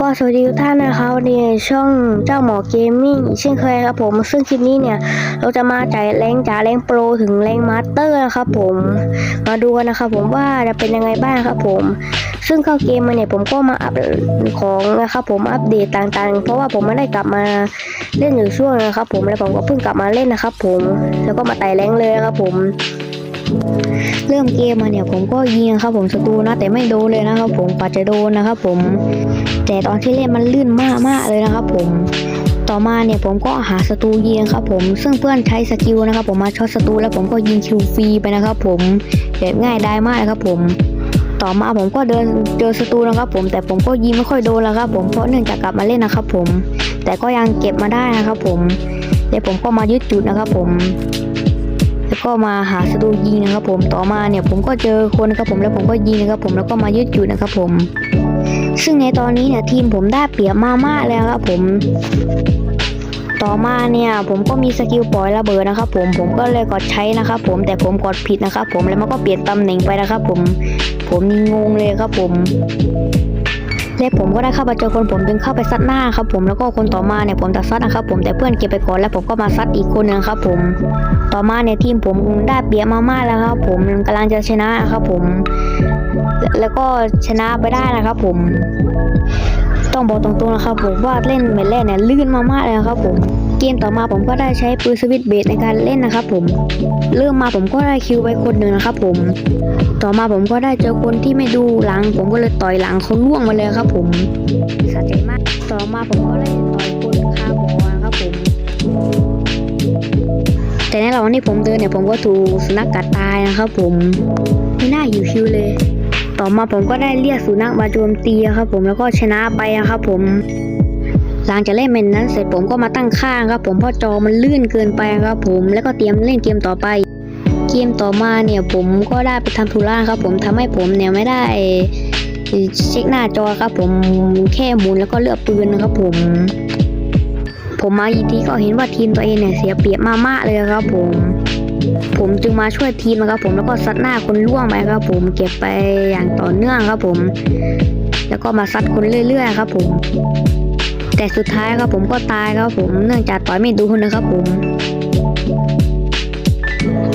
ก็สวัสดีทุกท่านนะครับวันนี้ช่องเจ้าหมอเกมมิ่งเช่นเคยครับผมซึ่งคลิปนี้เนี่ย เราจะมาจ่ายแรงจ่าแรงโปรถึงแรงมาสเตอร์นะครับผมมาดูกันนะครับผมว่าจะเป็นยังไงบ้างครับผม ซึ่งเข้าเกมมาเนี่ยผมก็มาอัพของนะครับผมอัปเดตต่างๆ เพราะว่าผมไม่ได้กลับมาเล่นอยู่ช่วงนะครับผมแล้วผมก็เพิ่งกลับมาเล่นนะครับผมแล้วก็มาไต่แรงเลยครับผม เริ่มเกมมาเนี่ยผมก็ยิงครับผมศัตรูนะแต่ไม่โดนเลยนะครับ ผมปัจจะโดนนะครับผม แต่ตอนที่เล่นมันลื่นมากมากเลยนะครับ ผม ต่อมาเนี่ยผมก็หาศัตรูยิงครับ ผมซึ่งเพื่อนใช้สกิลนะครับ ผมมาช็อตศัตรูแล้วผมก็ยิงคิวฟรีไปนะครับ ผมแบบง่ายได้มากเลยครับ ผมต่อมาผมก็เดินเจอศัตรูนะครับ ผมแต่ผมก็ยิงไม่ค่อยโดนแล้วครับ ผมเพราะเนื่องจากกลับมาเล่นนะครับ ผม แต่ก็ยังเก็บมาได้นะครับ ผมแล้วผมก็มายึดจุดนะครับ ผม ก็มาหาศัตรูยิงนะครับผมต่อมาเนี่ยผมก็เจอคนนะครับผมแล้วผมก็ยิงนะครับผมแล้วก็มายึดจุดนะครับผม ซึ่งในตอนนี้เนี่ยทีมผมได้เปรียบมามากแล้วครับผมต่อมาเนี่ยผมก็มีสกิลปล่อยระเบิดนะครับผมผมก็เลยกดใช้นะครับผมแต่ผมกดผิดนะครับผมแล้วมันก็เปลี่ยนตำแหน่งไปนะครับผมผมนี่งงเลยครับผม และผมก็ได้เข้าไปเจอคนผมจึงเข้าไปซัดหน้าครับผมแล้วก็คนต่อมาเนี่ยผมจะซัดนะครับผมแต่เพื่อนเก็บไปก่อนแล้วผมก็มาซัดอีกคนหนึงครับผมต่อมาเนี่ยทีมผมได้เปียมามากแล้วครับผมกำลังจะชนะครับผม แล้วก็ชนะไปได้นะครับผม ต้องบอกตรงๆนะครับผมว่าเล่นเมทแรกเนี่ยลื่นมากๆเลยครับผม เกมต่อมาผมก็ได้ใช้ปืนสวิตเบสในการเล่นนะครับผม เริ่มมาผมก็ได้คิวไปคนหนึ่งนะครับผม ต่อมาผมก็ได้เจอคนที่ไม่ดูหลัง ผมก็เลยต่อยหลังเขาล่วงมาเลยครับ ผมสะใจมาก ต่อมาผมก็ได้ต่อยคนคาบอนครับผม แต่ในระหว่างที่ผมเดินเนี่ยผมก็ถูกสุนัขกัดตายนะครับ ผม ไม่น่าอยู่คิวเลย ต่อมาผมก็ได้เรียกสุนัขมาโจมตีครับ ผมแล้วก็ชนะไปอะครับผม หลังจากเล่นเมนนั้นเสร็จผมก็มาตั้งค่าครับ ผมเพราะจอมันลื่นเกินไปครับผมแล้วก็เตรียมเล่นเกมต่อไป เกมต่อมาเนี่ยผมก็ได้ไปทำธุระครับ ผมทำให้ผมเนี่ยไม่ได้เช็คหน้าจอครับ ผมแค่หมุนแล้วก็เลือกปืนนะครับ ผมผมมาอีกทีก็เห็นว่าทีมตัวเองเนี่ยเสียเปรียบมากๆเลยครับผม ผมจึงมาช่วยทีมนะครับผมแล้วก็ซัดหน้าคนล่วงไปครับผมเก็บไปอย่างต่อเนื่องครับผม แล้วก็มาซัดคนเรื่อยๆครับผม แต่สุดท้ายครับผมก็ตายครับผมเนื่องจากต่อยไม่ดูคนนะครับผม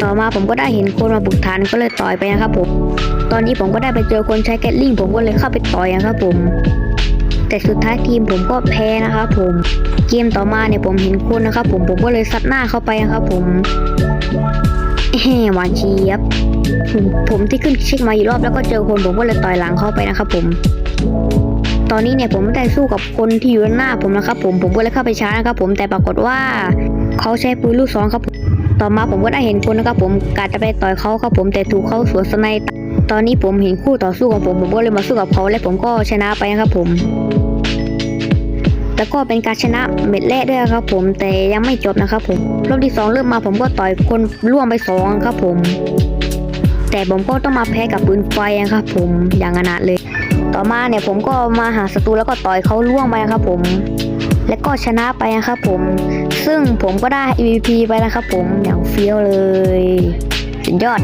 ต่อมาผมก็ได้เห็นคนมาบุกฐานก็เลยต่อยไปนะครับผม ตอนนี้ผมก็ได้ไปเจอคนใช้แกตลิงผมก็เลยเข้าไปต่อยนะครับผม แต่สุดท้ายทีมผมก็แพ้นะครับผม เกมต่อมาเนี่ยผมเห็นคนนะครับผมผมก็เลยซัดหน้าเข้าไปนะครับผมแหมหวานเชียบผมผมที่ขึ้นเช็คมาอีกรอบแล้วก็เจอคนผมก็เลยต่อยหลังเข้าไปนะครับผม ตอนนี้เนี่ยผมได้สู้กับคนที่อยู่ด้านหน้าผมนะครับ ผมผมก็เลยเข้าไปช้านะครับ ผมแต่ปรากฏว่าเขาใช้ปืนลูกซองครับผมต่อมาผมก็ได้เห็นคนนะครับ ผมกาจะไปต่อยเขาครับผมแต่ถูกเขาสวนสไนป์ตอนนี้ผมเห็นคู่ต่อสู้ของผมผมก็เลยมาสู้กับเขาและผมก็ชนะไปนะครับผมแล้วก็เป็นการชนะเม็ดแรกด้วยครับผมแต่ยังไม่จบนะครับผมรอบที่สองเริ่มมาผมก็ต่อยคนร่วงไปสองครับผม แต่ผมก็ต้องมาแพ้กับปืนไฟนะครับผมอย่างอนาถเลย ต่อมาเนี่ยผมก็มาหาศัตรูแล้วก็ต่อยเขาล่วงไปนะครับผม แล้วก็ชนะไปนะครับผม ซึ่งผมก็ได้ EVP ไปนะครับผมอย่างเฟี้ยวเลยสุดยอด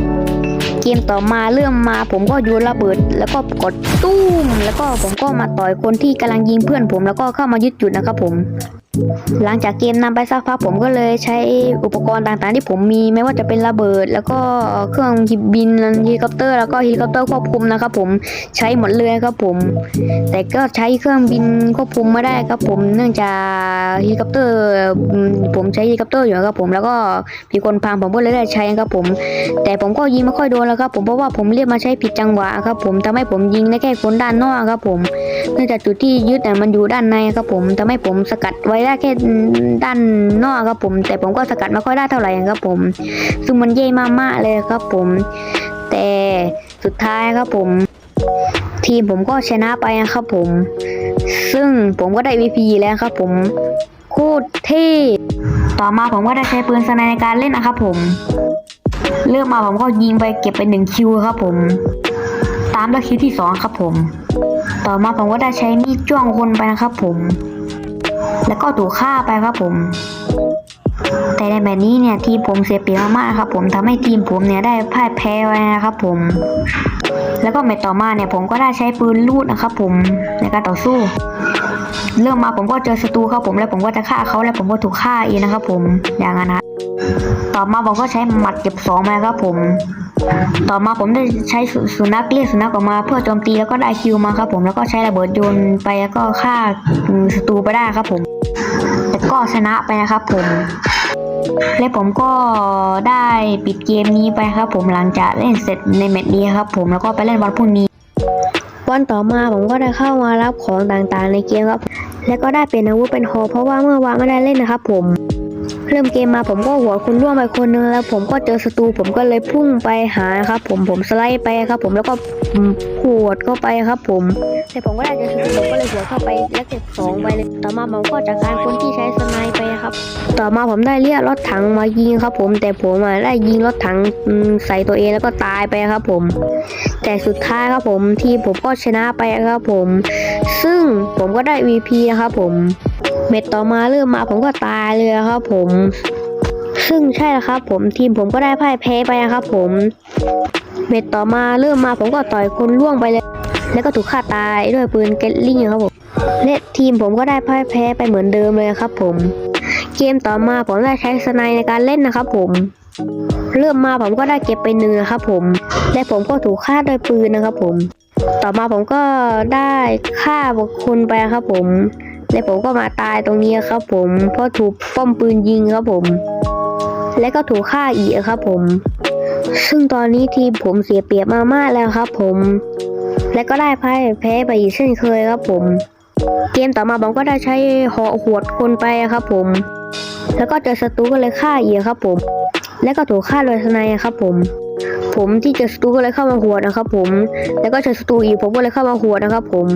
เกมต่อมาเริ่มมา ผมก็โยนระเบิด แล้วก็กดตุ้ม แล้วก็ผมก็มาต่อยคนที่กำลังยิงเพื่อนผม แล้วก็เข้ามายึดจุดนะครับผม หลังจากเกมนำไปสักพักผมก็เลยใช้อุปกรณ์ต่างๆ ที่ผมมีไม่ว่าจะเป็นระเบิด แล้วก็เครื่องบินเฮลิคอปเตอร์แล้วก็เฮลิคอปเตอร์ควบคุมนะครับผมใช้หมดเลยครับผม แต่ก็ใช้เครื่องบินควบคุมไม่ได้ครับผม เนื่องจากเฮลิคอปเตอร์ ผมใช้เฮลิคอปเตอร์อยู่ครับผมแล้วก็มีคนพังผมก็เลยได้ใช้ครับผม แต่ผมก็ยิงไม่ค่อยโดนแล้วครับผมเพราะว่าผมเรียกมาใช้ผิดจังหวะครับผมทำให้ผมยิงได้แค่คนด้านนอกครับผม เนื่องจากจุดที่ยึดเนี่ยมันอยู่ด้านในครับผมทำให้ผมสกัดไว้ได้แค่ด้านนอกครับผม แต่ผมก็สกัดไม่ค่อยได้เท่าไหร่ครับผม ซึ่งมันเย่มากๆเลยครับผม แต่สุดท้ายครับผม ทีมผมก็ชนะไปนะครับผม ซึ่งผมก็ได้ VP แล้วครับผมโคตรเท่ต่อมาผมก็ได้ใช้ปืนสไนในการเล่นนะครับผมเริ่มมาผมก็ยิงไปเก็บไปหนึ่งคิวครับผม ตามด้วยคิวที่สองครับผม ต่อมาผมก็ได้ใช้มีดจ้วงคนไปนะครับผม แล้วก็ถูกฆ่าไปครับผม แต่ในแบบนี้เนี่ยทีมผมเสียเปรียบมากๆครับผมทำให้ทีมผมเนี่ยได้พ่ายแพ้ไว้นะครับผม แล้วก็แมตต่อมาเนี่ยผมก็ได้ใช้ปืนลูดนะครับผมในการต่อสู้ เริ่มมาผมก็เจอศัตรูครับผมแล้วผมก็จะฆ่าเขาแล้วผมก็ถูกฆ่าเองนะครับผมอย่างนั้นนะต่อมาผมก็ใช้หมัดเก็บสองมาครับผม ต่อมาผมได้ใช้สุสนัขเรียกสุนัขออกมา เพื่อโจมตีแล้วก็ได้คิวมาครับผมแล้วก็ใช้ระเบิดโยนไปแล้วก็ฆ่าศัตรูไปได้ครับผม แต่ก็ชนะไปนะครับผมและผมก็ได้ปิดเกมนี้ไปครับ ผมหลังจากเล่นเสร็จในแมตช์นี้ครับ ผมแล้วก็ไปเล่นวันพรุ่งนี้ วันต่อมาผมก็ได้เข้ามารับของต่างๆในเกมครับ แล้วก็ได้เป็นอาวุธเป็นฮอเพราะว่าเมื่อวานไม่ได้เล่นนะครับ ผม เริ่มเกมมาผมก็หัวคุณร่วงไปคนนึงแล้ว ผมก็เจอศัตรูผมก็เลยพุ่งไปหาครับ ผมผมสไลด์ไปครับ ผมแล้วก็อืมหวดเข้าไปครับ ผมแต่ผมก็ได้เจอศัตรูผมก็เลยหัวเข้าไปแล้วเก็บสองไปเลยต่อมาผมก็จากการคนที่ใช้สไนไปครับ ต่อมาผมได้เรียกรถถังมายิงครับ ผมแต่ผมอะได้ยิงรถถังใส่ตัวเองแล้วก็ตายไปครับ ผม แต่สุดท้ายครับผมทีมผมก็ชนะไปครับ ผม ซึ่งผมก็ได้ VP นะครับผม เม็ดต่อมาเริ่มมาผมก็ตายเลยครับผม ซึ่งใช่แล้วครับ ผมทีมผมก็ได้พ่ายแพ้ไปนะครับ ผม เม็ดต่อมาเริ่มมาผมก็ต่อยคนล่วงไปเลย แล้วก็ถูกฆ่าตายด้วยปืนเกตลิงครับผมและทีมผมก็ได้พ่ายแพ้ไปเหมือนเดิมเลยครับ ผม เกมต่อมาผมได้ใช้สไนในการเล่นนะครับผมเริ่มมาผมก็ได้เก็บไปหนึ่งนะครับผม และผมก็ถูกฆ่าด้วยปืนนะครับผม ต่อมาผมก็ได้ฆ่าบุคคลไปครับผม และผมก็มาตายตรงนี้ครับผมเพราะถูกป้อมปืนยิงครับผม และก็ถูกฆ่าอีกครับผม ซึ่งตอนนี้ทีมผมเสียเปรียบมากแล้วครับผม และก็ได้พ่ายแพ้ไปอีกเช่นเคยครับผม เกมต่อมาผมก็ได้ใช้หอหวดคนไปครับผม แล้วก็เจอศัตรูก็เลยฆ่าอีกครับผม และก็ถูกฆ่าโดยสนด์ครับผมผมที่เจอศัตรูก็เลยเข้ามาหัวนะครับผม แล้วก็เจอศัตรูอีกผมก็เลยเข้ามาหัวนะครับผม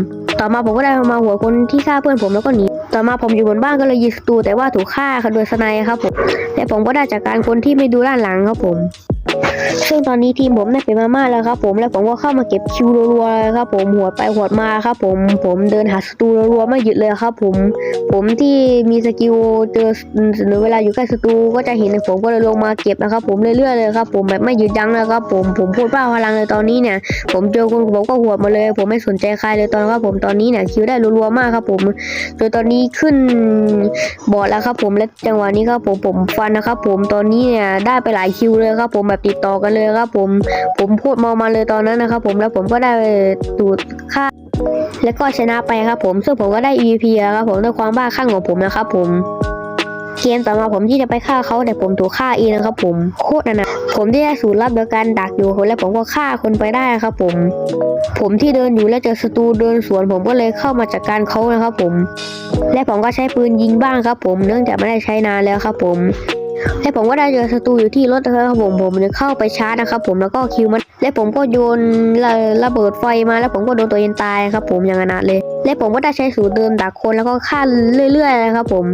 ต่อมาผมก็ได้มาหัวคนที่ฆ่าเพื่อนผมแล้วก็หนี ต่อมาผมอยู่บนบ้านก็เลยยิงศัตรูแต่ว่าถูกฆ่าโดยสไนด์ครับผม และผมก็ได้จากการคนที่ไม่ดูด้านหลังครับผม ซึ่งตอนนี้ทีมผมได้เป็นมาม่าแล้วครับ ผมและผมก็เข้ามาเก็บคิวรัวๆเลยครับ ผมหัวไปหัวมาครับ ผมผมเดินหาศัตรูรัวๆไม่หยุดเลยครับ ผมผมที่มีสกิลเจอหรือเวลาอยู่ใกล้ศัตรูก็จะเห็นผมก็เลยลงมาเก็บนะครับ ผมเรื่อยๆเลยครับ ผมแบบไม่หยุดยั้งนะครับ ผมผมพูดเปล่าพลังเลยตอนนี้เนี่ย ผมเจอคนผมก็หัวมาเลย ผมไม่สนใจใครเลยตอนครับ ผมตอนนี้เนี่ยคิวได้รัวๆมากครับ ผมโดยตอนนี้ขึ้นบอร์ดแล้วครับ ผมและจังหวะนี้ครับ ผมผมฟันนะครับ ผมตอนนี้เนี่ยได้ไปหลายคิวเลยครับ ผมแบบติดต่อกันเลยครับ ผมผมพูดเมามาเลยตอนนั้นนะครับ ผมแล้วผมก็ได้ดูดค่าแล้วก็ชนะไปครับ ผมซึ่งผมก็ได้ EVP ครับ ผมด้วยความบ้าคลั่งของผมนะครับ ผมเกมต่อมาผมที่จะไปฆ่าเขาแต่ผมถูกฆ่าเองนะครับ ผมโคตรนะนะผมที่ได้สูตรลับโดยการดักอยู่คนแล้วผมก็ฆ่าคนไปได้ครับ ผม ผมที่เดินอยู่แล้วเจอศัตรูเดินสวนผมก็เลยเข้ามาจัดการเขานะครับ ผม และผมก็ใช้ปืนยิงบ้างครับ ผมเนื่องจากไม่ได้ใช้นานแล้วครับ ผม และผมก็ได้เจอศัตรูอยู่ที่รถนะครับผมผมเลยเข้าไปชาร์จนะครับผมแล้วก็คิวมัน และผมก็โยนระระเบิดไฟมาแล้วผมก็โดนตัวเองตายครับผมอย่างอนาถเลย และผมก็ได้ใช้สูตรเดิมดักคนแล้วก็ฆ่าเรื่อยๆนะครับผม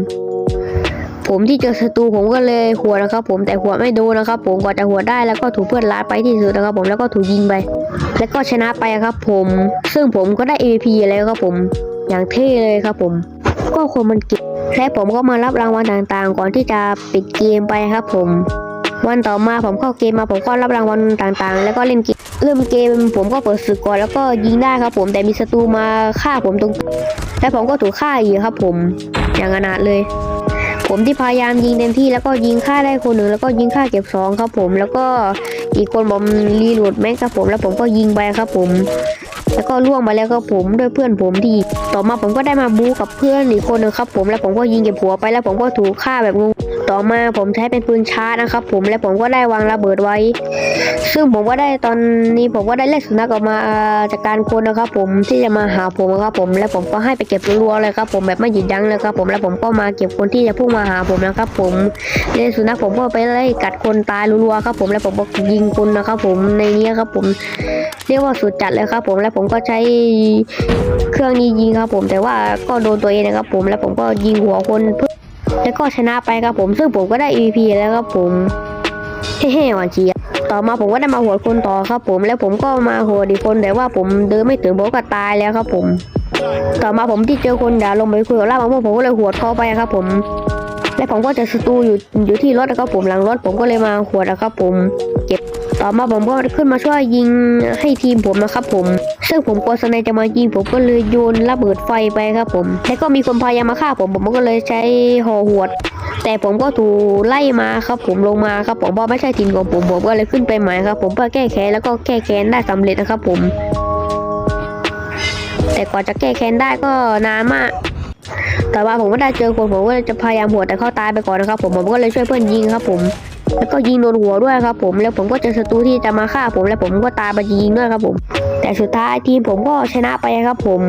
ผมที่เจอศัตรูผมก็เลยหัวนะครับ ผมแต่หัวไม่โดนนะครับ ผมกว่าจะหัวได้แล้วก็ถูกเพื่อนลาไปที่สุดนะครับ ผมแล้วก็ถูกยิงไป แล้วก็ชนะไปครับ ผมซึ่งผมก็ได้ AP แล้วครับผมอย่างเท่เลยครับผม ก็คนมันเก็บและผมก็มารับรางวัลต่างๆ ก่อนที่จะปิดเกมไปครับผมวันต่อมาผมเข้าเกมมาผมก็รับรางวัลต่างๆ แล้วก็เล่นเกมเริ่มเกมผมก็เปิดศึกก่อนแล้วก็ยิงได้ครับผมแต่มีศัตรูมาฆ่าผมตรง และผมก็ถูกฆ่าอีกครับผมอย่างอนาถเลย ผมที่พยายามยิงเต็มที่แล้วก็ยิงฆ่าได้คนหนึ่งแล้วก็ยิงฆ่าเก็บสองครับผมแล้วก็อีกคนผมรีโหลดแม็กครับผมแล้วผมก็ยิงไปครับผม แล้วก็ล่วงไปแล้วครับผมด้วยเพื่อนผมที่ต่อมาผมก็ได้มาบู๊กับเพื่อนอีกคนหนึ่งครับผมแล้วผมก็ยิงเก็บหัวไปแล้วผมก็ถูกฆ่าแบบงง ต่อมาผมใช้เป็นปืนชาร์จนะครับ ผมและผมก็ได้วางระเบิดไว้ ซึ่งผมก็ได้ตอนนี้ผมก็ได้เล่นสุนัขออกมาจากการคนนะครับ ผมที่จะมาหาผมนะครับผมและผมก็ให้ไปเก็บรัวๆเลยครับ ผมแบบไม่หยุดยั้งเลยครับ ผมแล้วผมก็มาเก็บคนที่จะพุ่งมาหาผมนะครับ ผมเล่นสุนัขผมก็ไปไล่กัดคนตายรัวๆครับ ผมแล้วผมก็ยิงคนนะครับผมในนี้ครับ ผมเรียกว่าสุดจัดเลยครับ ผมแล้วผมก็ใช้เครื่องนี้ยิงครับ ผมแต่ว่าก็โดนตัวเองนะครับ ผมแล้วผมก็ยิงหัวคนเพื่อ แล้วก็ชนะไปครับผมซึ่งผมก็ได้ E V P แล้วครับผมเฮ้ๆหวานเจี๊ยบต่อมาผมก็ได้มาหัวดคนต่อครับผม แล้วผมก็มาหัวดอีกคนแต่ว่าผมเดินไม่ถึงผมก็ตายแล้วครับผม ต่อมาผมที่เจอคนด่าลงไปคุยกับล่ามะม่วงผมก็เลยหัวเข้าไปครับผม และผมก็จอศัตรูอยู่อยู่ที่รถนะครับผมหลังรถผมก็เลยมาขวนะครับผมเก็บ ต่อมาผมก็ขึ้นมาช่วยยิงให้ทีมผมนะครับผม ซึ่งผมกลัวสไนจะมายิงผมก็เลยโยนระเบิดไฟไปครับผม แล้วก็มีคนพยายามมาฆ่าผมผมก็เลยใช้หอหวด แต่ผมก็ถูกไล่มาครับผมลงมาครับผมเพราะไม่ใช่ทีมของผมผมก็เลยขึ้นไปใหม่ครับ ผมเพื่อแก้แค้นแล้วก็แก้แค้นได้สำเร็จนะครับผม แต่กว่าจะแก้แค้นได้ก็นานมากแต่ว่าผมก็ได้เจอคนผมก็จะพยายามหัวแต่เขาตายไปก่อนนะครับผมผมก็เลยช่วยเพื่อนยิงครับผม แล้วก็ยิงโดนหัวด้วยครับผม แล้วผมก็เจอศัตรูที่จะมาฆ่าผม แล้วผมก็ตามไปยิงด้วยครับผม แต่สุดท้ายทีมผมก็ชนะไปครับผม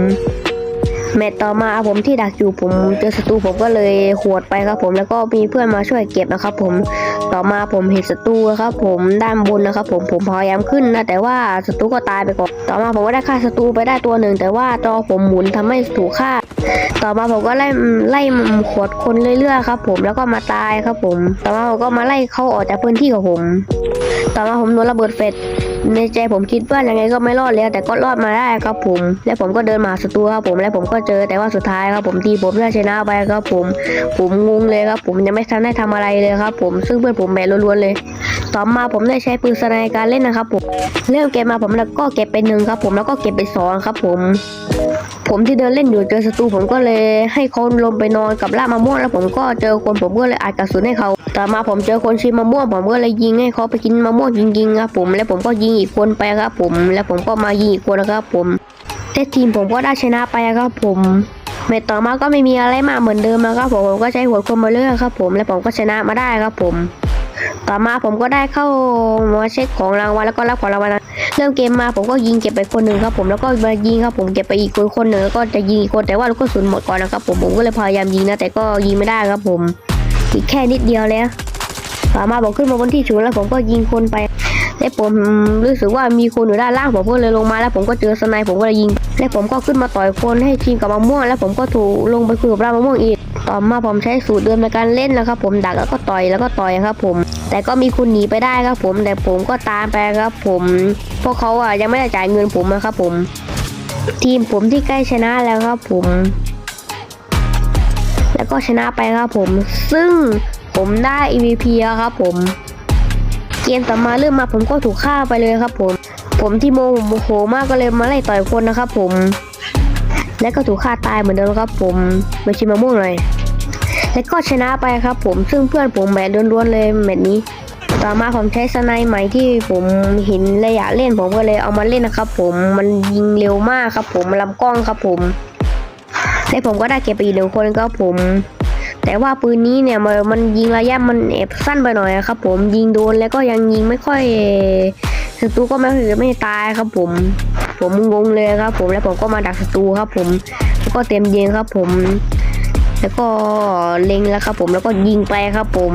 แมตช์ต่อมาผมที่ดักอยู่ผมเจอศัตรูผมก็เลยหวดไปครับ ผมแล้วก็มีเพื่อนมาช่วยเก็บนะครับ ผมต่อมาผมเห็นศัตรูครับ ผมด้านบนนะครับ ผมผมพยายามขึ้นนะแต่ว่าศัตรูก็ตายไปก่อนต่อมาผมก็ได้ฆ่าศัตรูไปได้ตัวหนึ่ง แต่ว่าจอผมหมุนทำให้ถูกฆ่าต่อมาผมก็ไล่ไล่ขวดคนเรื่อยๆครับ ผมแล้วก็มาตายครับ ผม ต่อมาผมก็มาไล่เขาออกจากพื้นที่ของผม ต่อมาผมโดนระเบิดเฟส ในใจผมคิดว่ายังไงก็ไม่รอดแล้วแต่ก็รอดมาได้ครับผม และผมก็เดินมาหาศัตรูครับผมและผมก็เจอแต่ว่าสุดท้ายครับผมทีผมได้ชนะไปครับผม ผมงงเลยครับผมยังไม่ทันได้ทำอะไรเลยครับผมซึ่งเพื่อนผมแบล้วนๆเลย ต่อมาผมได้ใช้ปืนสไนในการเล่นนะครับผมเริ่มเกมมาผมแล้วก็เก็บไปหนึ่งครับผมแล้วก็เก็บไปสองครับผมผมที่เดินเล่นอยู่เจอศัตรูผมก็เลยให้เขาลงไปนอนกับล่ามะม่วงแล้วผมก็เจอคนผมก็เลยอัดกระสุนให้เขา ต่อมาผมเจอคนชิมมะม่วงผมก็เลยยิงให้เขาไปกินมะม่วงจริงๆครับผมแล้วผมก็ยิงอีกคนไปครับผม แล้วผมก็มายิงอีกคนนะครับผมแต่ทีมผมก็ได้ชนะไปครับผมแมตช์ต่อมาก็ไม่มีอะไรมาเหมือนเดิมนะครับผมผมก็ใช้หัวคนมาเรื่อยครับผมและผมก็ชนะมาได้ครับผม ต่อมาผมก็ได้เข้ามาเช็คของรางวัลแล้วก็รับของรางวัลเริ่มเกมมาผมก็ยิงเก็บไปคนหนึ่งครับผมแล้วก็มายิงครับผมเก็บไปอีกคนคนหนึ่งก็จะยิงอีกคนแต่ว่าลูกกระสุนหมดก่อนนะครับผมผมก็เลยพยายามยิงนะแต่ก็ยิงไม่ได้ครับผมอีกแค่นิดเดียวแล้วต่อมาผมขึ้นมาบนที่สูงแล้วผมก็ยิงคนไป และผมรู้สึกว่ามีคนอยู่ด้านล่างผมก็เลยลงมาแล้วผมก็เจอสไนป์ผมก็เลยยิง และผมก็ขึ้นมาต่อยคนให้ทีมกับมะม่วง แล้วผมก็ถูกลงไปคุยกับรามะม่วงอีก ต่อมาผมใช้สูตรเดิมในการเล่นนะครับ ผมดักแล้วก็ต่อยแล้วก็ต่อยครับผม แต่ก็มีคุณหนีไปได้ครับผม แต่ผมก็ตามไปครับ ผมเพราะเขาอะยังไม่ได้จ่ายเงินผมนะครับผม ทีมผมที่ใกล้ชนะแล้วครับผม แล้วก็ชนะไปครับผม ซึ่งผมได้ MVP แล้วครับผม เกมต่อมาเริ่มมาผมก็ถูกฆ่าไปเลยครับ ผม ผมที่โมโหมากก็เลยมาไล่ต่อยคนนะครับ ผม และก็ถูกฆ่าตายเหมือนเดิมครับ ผมไม่ชิมมะม่วงเลยและก็ชนะไปครับ ผมซึ่งเพื่อนผมแบดล้วนๆเลยแบบนี้ ต่อมาผมใช้สไนด์ใหม่ที่ผมเห็นระยะเล่นผมก็เลยเอามาเล่นนะครับ ผมมันยิงเร็วมากครับ ผมลำกล้องครับผมและผมก็ได้เก็บไปอีกหนึ่งคนครับผม แต่ว่าปืนนี้เนี่ยมันยิงระยะมันแอบสั้นไปหน่อยครับ ผมยิงโดนแล้วก็ยังยิงไม่ค่อยศัตรูก็ไม่ไม่ตายครับผม ผมงงเลยครับ ผมแล้วผมก็มาดักศัตรูครับ ผมแล้วก็เต็มยิงครับ ผม แล้วก็เล็งแล้วครับ ผมแล้วก็ยิงไปครับ ผม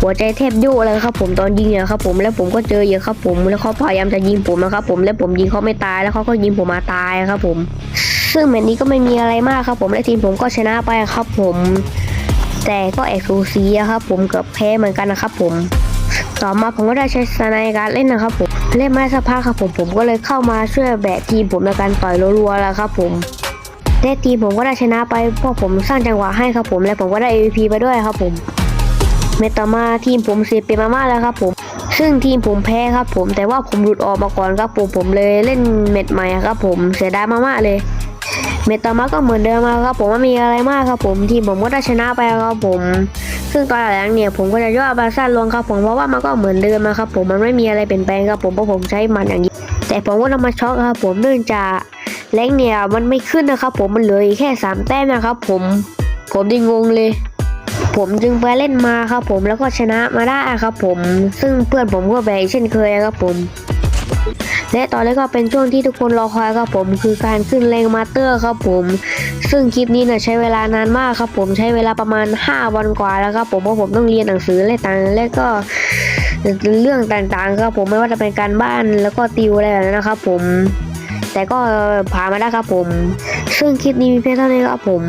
หัวใจแทบโยกเลยครับ ผมตอนยิงเนี่ยครับ ผมแล้วผมก็เจอเยอะครับ ผมแล้วเขาพยายามจะยิงผมนะครับ ผมแล้วผมยิงเขาไม่ตายแล้วเขาก็ยิงผมมาตายครับ ผม ซึ่งแมตช์นี้ก็ไม่มีอะไรมากครับผมและทีมผมก็ชนะไปครับผม แต่ก็แอกสูสีครับผมเกือบแพ้เหมือนกันนะครับผม ต่อมาผมก็ได้ใช้สไนการเล่นนะครับผมเล่นมาสักพักครับผมผมก็เลยเข้ามาช่วยแบกทีมผมในการต่อยรัวๆแล้วครับผมและทีมผมก็ได้ชนะไปเพราะผมสร้างจังหวะให้ครับผมและผมก็ได้ MVP ไปด้วยครับผมเมตต่อมาทีมผมเสียเปรียบมากๆแล้วครับผม ซึ่งทีมผมแพ้ครับผม แต่ว่าผมหลุดออกมาก่อนครับผมผมเลยเล่นเม็ดใหม่ครับผมเสียดายมากๆเลย เมตต่อมาก็เหมือนเดิมครับผมไม่มีอะไรมากครับผมทีมผมก็ได้ชนะไปครับผมซึ่งตอนหลังเนี่ยผมก็จะย่อบาซ่าลงครับผมเพราะว่ามันก็เหมือนเดิมนะครับผมมันไม่มีอะไรเปลี่ยนแปลงครับผมเพราะผมใช้มันอย่างนี้ แต่ผมก็ต้องมาช็อกครับผมเนื่องจากแรงเนี่ยมันไม่ขึ้นนะครับผมมันเหลือแค่สามแต้มนะครับผมผมดิงงเลย ผมจึงไปเล่นมาครับผมแล้วก็ชนะมาได้ครับผม ซึ่งเพื่อนผมก็แบกเช่นเคยครับผม และตอนนี้ก็เป็นช่วงที่ทุกคนรอคอยครับผม คือการขึ้นแรงมาเตอร์ครับผม ซึ่งคลิปนี้นี่ยใช้เวลานานมากครับผมใช้เวลาประมาณ 5 วันกว่าแล้วครับผมเพราะผมต้องเรียนหนังสือและต่างและก็เรื่องต่างๆครับผมไม่ว่าจะเป็นการบ้านแล้วก็ติวอะไรแบบนั้นนะครับผม แต่ก็ผ่านมาได้ครับผม ซึ่งคลิปนี้มีเพียงเท่านี้ครับผม